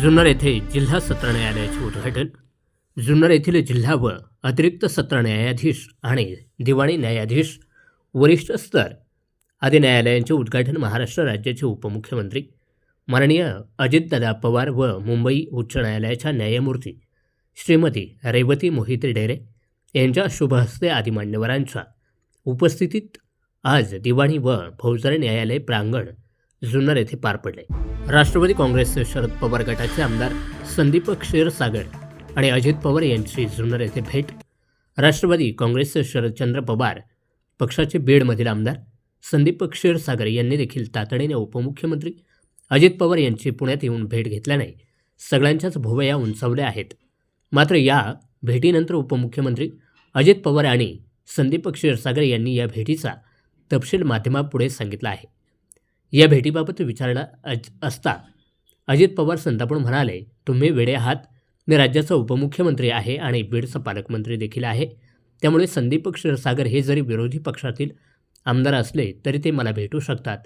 जुन्नर येथे जिल्हा सत्र न्यायालयाचे उद्घाटन जुन्नर येथील जिल्हा व अतिरिक्त सत्र न्यायाधीश आणि दिवाणी न्यायाधीश वरिष्ठ स्तर आदी न्यायालयांचे उद्घाटन महाराष्ट्र राज्याचे उपमुख्यमंत्री माननीय अजितदादा पवार व मुंबई उच्च न्यायालयाच्या न्यायमूर्ती श्रीमती रेवती मोहिते डेरे यांच्या शुभहस्ते आदी मान्यवरांच्या उपस्थितीत आज दिवाणी व फौजदारी न्यायालय प्रांगण जुन्नर येथे पार पडले. राष्ट्रवादी काँग्रेसचे शरद पवार गटाचे आमदार संदीप क्षीरसागर आणि अजित पवार यांची जुन्नर येथे भेट. राष्ट्रवादी काँग्रेसचे शरदचंद्र पवार पक्षाचे बीडमधील आमदार संदीप क्षीरसागर यांनी देखील तातडीने उपमुख्यमंत्री अजित पवार यांची पुण्यात येऊन भेट घेतल्याने सगळ्यांच्याच भुवया उंचावल्या आहेत. मात्र या भेटीनंतर उपमुख्यमंत्री अजित पवार आणि संदीप क्षीरसागर यांनी या भेटीचा तपशील माध्यमापुढे सांगितला आहे. या भेटीबाबत विचारला अज असता. अजित पवार संतापून म्हणाले तुम्ही वेडे आहात. मी राज्याचा उपमुख्यमंत्री आहे आणि बीडचा पालकमंत्री देखील आहे. त्यामुळे संदीप क्षीरसागर हे जरी विरोधी पक्षातील आमदार असले तरी ते मला भेटू शकतात.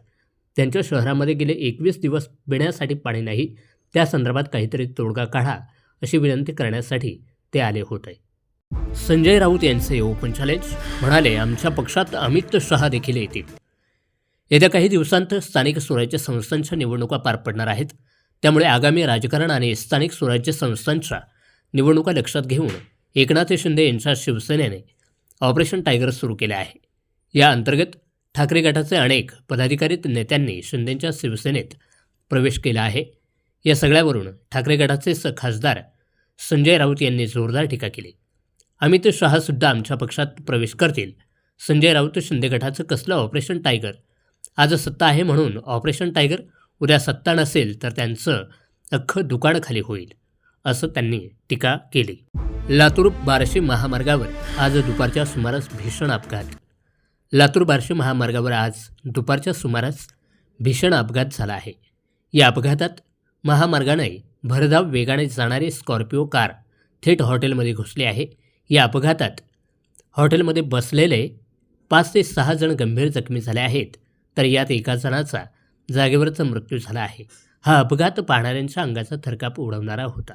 त्यांच्या शहरामध्ये गेले एकवीस दिवस पिण्यासाठी पाणी नाही. त्या संदर्भात काहीतरी तोडगा काढा अशी विनंती करण्यासाठी ते आले होते. संजय राऊत यांचे ओपन चॅलेंज म्हणाले आमच्या पक्षात अमित शहा देखील येतील. येत्या काही दिवसांत स्थानिक स्वराज्य संस्थांच्या निवडणुका पार पडणार आहेत. त्यामुळे आगामी राजकारण आणि स्थानिक स्वराज्य संस्थांच्या निवडणुका लक्षात घेऊन एकनाथ शिंदे यांच्या शिवसेनेने ऑपरेशन टायगर सुरू केले आहे. या अंतर्गत ठाकरे गटाचे अनेक पदाधिकारी नेत्यांनी शिंदेंच्या शिवसेनेत प्रवेश केला आहे. या सगळ्यावरून ठाकरे गटाचे स खासदार संजय राऊत यांनी जोरदार टीका केली. अमित शहासुद्धा आमच्या पक्षात प्रवेश करतील. संजय राऊत शिंदे गटाचं कसलं ऑपरेशन टायगर आज सत्ता आहे म्हणून ऑपरेशन टायगर उद्या सत्ता नसेल तर त्यांचं अख्खं दुकानखाली होईल असं त्यांनी टीका केली. लातूर बार्शी महामार्गावर आज दुपारच्या सुमारास भीषण अपघात. लातूर बार्शी महामार्गावर आज दुपारच्या सुमारास भीषण अपघात झाला आहे. या अपघातात महामार्गाने भरधाव वेगाने जाणारी स्कॉर्पिओ कार थेट हॉटेलमध्ये घुसली आहे. या अपघातात हॉटेलमध्ये बसलेले पाच ते सहा जण गंभीर जखमी झाले आहेत. तर यात एका जणाचा जागेवरचा मृत्यू झाला आहे. हा अपघात पाहणाऱ्यांच्या अंगाचा थरकाप उडवणारा होता.